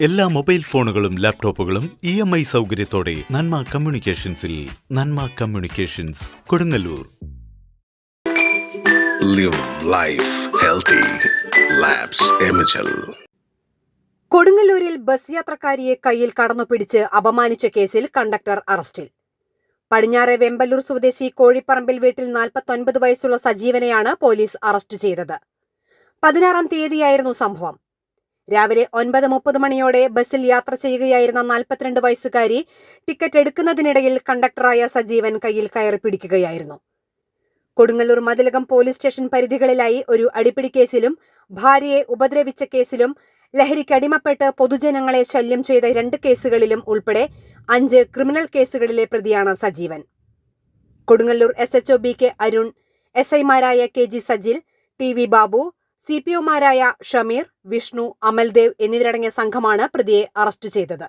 എല്ലാ മൊബൈൽ ഫോണുകളും ലാപ്ടോപ്പുകളും ഇ എം ഐ സൗകര്യത്തോടെ Nanma കമ്മ്യൂണിക്കേഷൻസിൽ Nanma communications Kodungallur. Live life healthy. കൊടുങ്ങല്ലൂരിൽ ബസ് യാത്രക്കാരിയെ കയ്യിൽ കടന്നുപിടിച്ച് അപമാനിച്ച കേസിൽ കണ്ടക്ടർ അറസ്റ്റിൽ. പടിഞ്ഞാറെ വെമ്പല്ലൂർ സ്വദേശി കോഴിപ്പറമ്പിൽ വീട്ടിൽ നാൽപ്പത്തൊൻപത് വയസ്സുള്ള സജീവനെയാണ് പോലീസ് അറസ്റ്റ് ചെയ്തത്. പതിനാറാം തീയതിയായിരുന്നു സംഭവം. രാവിലെ ഒൻപത് മുപ്പത് മണിയോടെ ബസ്സിൽ യാത്ര ചെയ്യുകയായിരുന്ന നാൽപ്പത്തിരണ്ട് വയസ്സുകാരി ടിക്കറ്റ് എടുക്കുന്നതിനിടയിൽ കണ്ടക്ടറായ സജീവൻ കയ്യിൽ കയറി പിടിക്കുകയായിരുന്നു. കൊടുങ്ങല്ലൂർ മതിലകം പോലീസ് സ്റ്റേഷൻ പരിധികളിലായി ഒരു അടിപിടി കേസിലും ഭാര്യയെ ഉപദ്രവിച്ച കേസിലും ലഹരിക്ക് അടിമപ്പെട്ട് പൊതുജനങ്ങളെ ശല്യം ചെയ്ത രണ്ട് കേസുകളിലും ഉൾപ്പെടെ അഞ്ച് ക്രിമിനൽ കേസുകളിലെ പ്രതിയാണ് Sajeevan. Kodungallur S H O B K Arun S ഐമാരായ K G Sajil T V Babu C P ഒമാരായ Shameer Vishnu Amaldev എന്നിവരടങ്ങിയ സംഘമാണ് പ്രതിയെ അറസ്റ്റ് ചെയ്തത്.